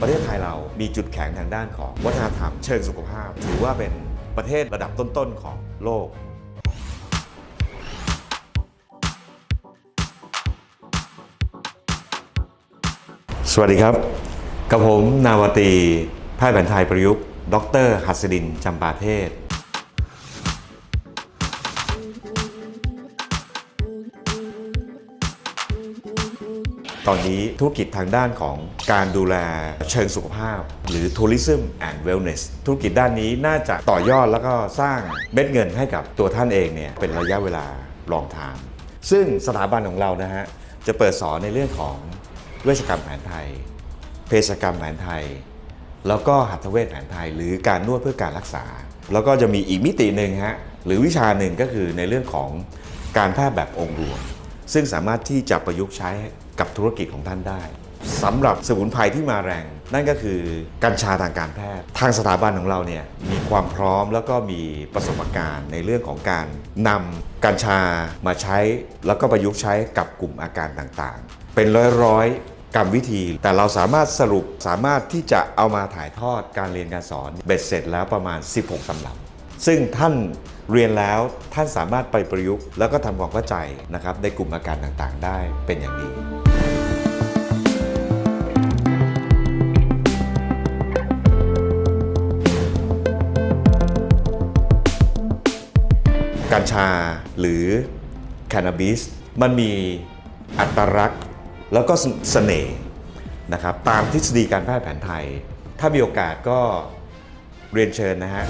ประเทศไทยเรามีจุดแข็งทางด้านของวัฒนธรรมเชิงสุขภาพ ถือว่าเป็นประเทศระดับต้นๆของโลกสวัสดีครับ กับผมนาวตีแพทย์แผนไทยประยุกต์ ดรหัสดินจำปาเทศ ตอนนี้ธุรกิจทางด้านของการดูแลเชิงสุขภาพ หรือ Tourism and Wellness ธุรกิจด้านนี้น่าจะต่อยอดแล้วก็สร้างเม็ดเงินให้กับตัวท่านเองเนี่ยเป็นระยะเวลาลองทางซึ่งสถาบันของเรานะฮะจะเปิดสอนในเรื่องของเวชกรรมแผนไทย เภสัชกรรมแผนไทย แล้วก็หัตถเวชแผนไทย หรือการนวดเพื่อการรักษา แล้วก็จะมีอีกมิติหนึ่งฮะหรือวิชาหนึ่งก็คือในเรื่องของการแพทย์แบบองค์รวม ซึ่งสามารถที่จะประยุกต์ใช้ กับธุรกิจของท่านได้สำหรับสมุนไพรที่มาแรง นั่นก็คือกัญชาทางการแพทย์ ทางสถาบันของเราเนี่ยมีความพร้อมแล้วก็มีประสบการณ์ในเรื่องของการนำกัญชามาใช้ แล้วก็ประยุกต์ใช้กับกลุ่มอาการต่างๆ เป็นร้อยๆกรรมวิธี แต่เราสามารถสรุปสามารถที่จะเอามาถ่ายทอดการเรียนการสอนเบ็ดเสร็จแล้วประมาณ 16ตำรับ ซึ่งท่านเรียนแล้วท่านสามารถไปประยุกต์ แล้วก็ทำความเข้าใจนะครับในกลุ่มอาการต่างๆ ได้เป็นอย่างดีกัญชาหรือแคนาบิสมันมีอัตลักษณ์แล้วก็เสน่ห์นะครับตามทฤษฎีการแพทย์แผนไทย ถ้ามีโอกาสก็เรียนเชิญนะฮะ